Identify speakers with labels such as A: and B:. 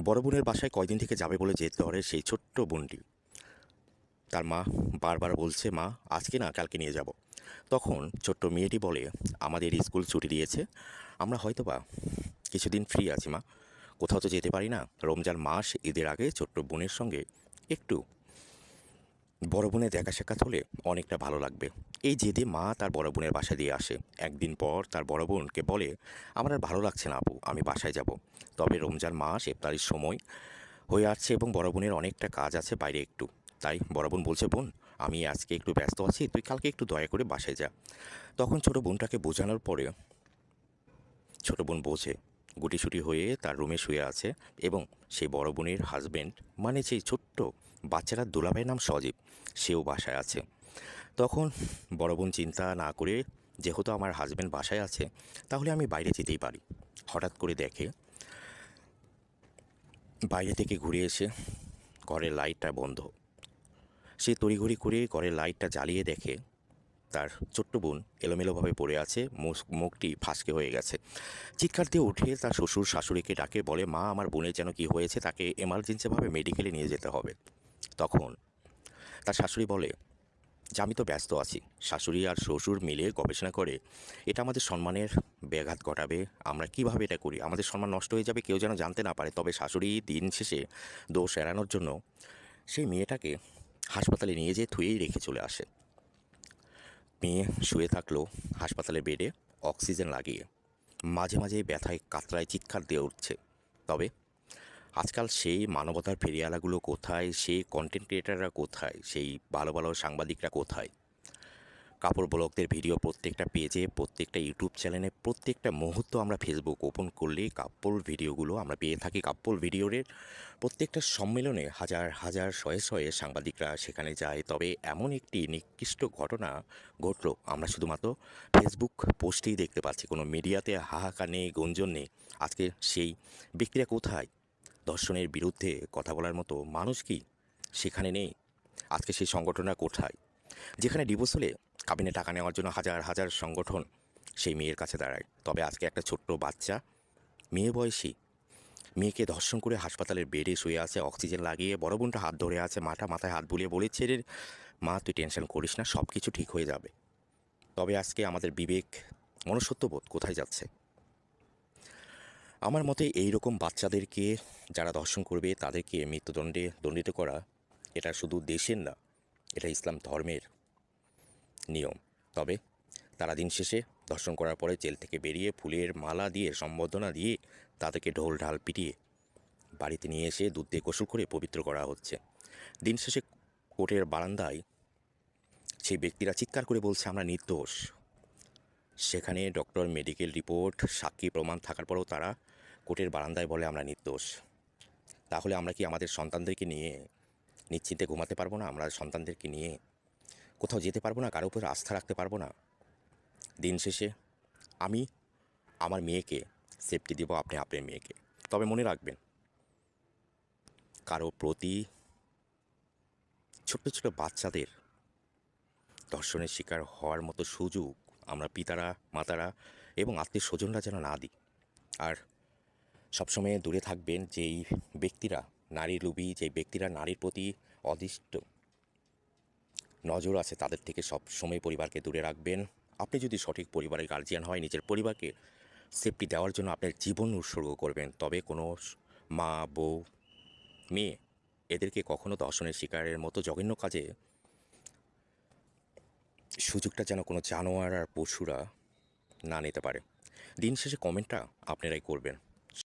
A: বড় বোনের বাসায় কয়দিন থেকে যাবে বলে যেতে ধরে সেই ছোট্ট বোনটি। তার মা বারবার বলছে, মা, আজকে না, কালকে নিয়ে যাব। তখন ছোট্ট মেয়েটি বলে, আমাদের স্কুল ছুটি দিয়েছে, আমরা হয়তো বা কিছুদিন ফ্রি আছি, মা। কোথাও তো যেতে পারি না। রমজান মাস, ঈদের আগে ছোট্ট বোনের সঙ্গে একটু বড় বোনের দেখা সাক্ষাৎ হলে অনেকটা ভালো লাগবে। এই জেদে মা তার বড় বোনের বাসা দিয়ে আসে। একদিন পর তার বড় বোনকে বলে, আমার আর ভালো লাগছে না আপু, আমি বাসায় যাব। তবে রমজান মাস, ইফতারির সময় হয়ে আসছে এবং বড় বোনের অনেকটা কাজ আছে বাইরে একটু। তাই বড় বোন বলছে, বোন, আমি আজকে একটু ব্যস্ত আছি, তুই কালকে একটু দয়া করে বাসায় যা। তখন ছোট বোনটাকে বোঝানোর পরে ছোট বোন বোঝে গুটিসুটি হয়ে তার রুমে শুয়ে আছে এবং সেই বড় বোনের হাজবেন্ড মানে সেই ছোট্ট বাচ্চাটার দুলাভাইয়ের নাম সজীব, সেও বাসায় আছে। তখন বড় বোন চিন্তা না করে, যেহেতু আমার হাজবেন্ড বাসায় আছে, তাহলে আমি বাইরে যেতেই পারি। হঠাৎ করে দেখে, বাইরে থেকে ঘুরে এসে ঘরের লাইটটা বন্ধ। সে তড়িঘড়ি করে ঘরের লাইটটা জ্বালিয়ে দেখে তার ছোট্ট বোন এলোমেলোভাবে পড়ে আছে, মুখ- মুখটি ফাঁসকে হয়ে গেছে। চিৎকার দিয়ে উঠে তার শ্বশুর শাশুড়িকে ডাকে, বলে, মা, আমার বোনের যেন কি হয়েছে, তাকে এমার্জেন্সিভাবে মেডিকেলে নিয়ে যেতে হবে। তখন তার শাশুড়ি বলে, যে, আমি তো ব্যস্ত আছি। শাশুড়ি আর শ্বশুর মিলে গবেষণা করে, এটা আমাদের সম্মানের ব্যাঘাত ঘটাবে। আমরা কীভাবে এটা করি? আমাদের সম্মান নষ্ট হয়ে যাবে, কেউ যেন জানতে না পারে। তবে শাশুড়ি দিন শেষে দোষ এড়ানোর জন্য সেই মেয়েটাকে হাসপাতালে নিয়ে যেয়ে থুয়েই রেখে চলে আসে। মেয়ে শুয়ে থাকল হাসপাতালের বেডে অক্সিজেন লাগিয়ে। মাঝে মাঝে ব্যথায় কাতরায় চিৎকার দিয়ে উঠছে। তবে আজকাল সেই মানবতার ফেরিয়ালাগুলো কোথায়, সেই কন্টেন্ট ক্রিয়েটাররা কোথায়, সেই ভালো ভালো সাংবাদিকরা কোথায় কাপড় ব্লগদের ভিডিও প্রত্যেকটা পেজে, প্রত্যেকটা ইউটিউব চ্যানেলে, প্রত্যেকটা মুহূর্ত আমরা ফেসবুক ওপেন করলেই কাপড় ভিডিওগুলো আমরা পেয়ে থাকি। কাপড় ভিডিওর প্রত্যেকটা সম্মেলনে হাজার হাজার, শয়ে শয়ে সাংবাদিকরা সেখানে যায়। তবে এমন একটি নিকৃষ্ট ঘটনা ঘটলো। আমরা শুধুমাত্র ফেসবুক পোস্টেই দেখতে পাচ্ছি। কোনো মিডিয়াতে হাহাকার নেই, গুঞ্জন নেই। আজকে সেই ব্যক্তিরা কোথায়? ধর্ষণের বিরুদ্ধে কথা বলার মতো মানুষ কি সেখানে নেই? আজকে সেই সংগঠনটা কোথায়? যেখানে ডিভোর্স হলে কাবিনে টাকা নেওয়ার জন্য হাজার হাজার সংগঠন সেই মেয়ের কাছে দাঁড়ায়। তবে আজকে একটা ছোট্ট বাচ্চা, মেয়ে বয়সী, মেয়েকে ধর্ষণ করে হাসপাতালের বেডে শুয়ে আছে, অক্সিজেন লাগিয়ে বড় বোনটা হাত ধরে আছে মাথা মাথায় হাত বুলিয়ে বলেছে, রে, মা, তুই টেনশন করিস না সব কিছু ঠিক হয়ে যাবে। তবে আজকে আমাদের বিবেক মনুষ্যত্ববোধ কোথায় যাচ্ছে? আমার মতে এই রকম বাচ্চাদেরকে যারা ধর্ষণ করবে, তাদেরকে মৃত্যুদণ্ডে দণ্ডিত করা, এটা শুধু দেশের না এটা ইসলাম ধর্মের নিয়ম। তবে তারা দিন শেষে ধর্ষণ করার পরে জেল থেকে বেরিয়ে ফুলের মালা দিয়ে, সম্বর্ধনা দিয়ে তাদেরকে ঢোল ঢাল পিটিয়ে বাড়িতে নিয়ে এসে দুধ দিয়ে গোসল করে পবিত্র করা হচ্ছে। দিন শেষে কোর্টের বারান্দায় সেই ব্যক্তিরা চিৎকার করে বলছে, আমরা নির্দোষ। সেখানে ডক্টর মেডিকেল রিপোর্ট, সাক্ষী প্রমাণ থাকার পরেও তারা কোর্টের বারান্দায় বলে, আমরা নির্দোষ। তাহলে আমরা কি আমাদের সন্তানদেরকে নিয়ে নিশ্চিন্তে ঘুমাতে পারব না, আমরা সন্তানদেরকে নিয়ে কোথাও যেতে পারব না, কারও উপর আস্থা রাখতে পারব না। দিন শেষে আমি আমার মেয়েকে সেফটি দেবো, আপনি আপনার মেয়েকে। তবে মনে রাখবেন, কারও প্রতি ছোট্ট ছোট বাচ্চাদের ধর্ষণের শিকার হওয়ার মতো সুযোগ আমরা পিতারা, মাতারা এবং আত্মীয় স্বজনরা যেন না দিই। আর সবসময় দূরে থাকবেন যে এই ব্যক্তিরা নারী লুবি যেই ব্যক্তিরা নারীর প্রতি অদিষ্ট। নজর আছে তাদের থেকে সব সময় পরিবারকে দূরে রাখবেন। আপনি যদি সঠিক পরিবারের গার্জিয়ান হয়, নিজের পরিবারকে সেফটি দেওয়ার জন্য আপনার জীবন উৎসর্গ করবেন। তবে কোনো মা, বউ, মেয়ে এদেরকে কখনো দর্শনের শিকারের মতো জঘন্য কাজে সুযোগটা যেন কোনো জানোয়ার আর পশুরা না নিতে পারে। দিন শেষে কমেন্টটা আপনারাই করবেন।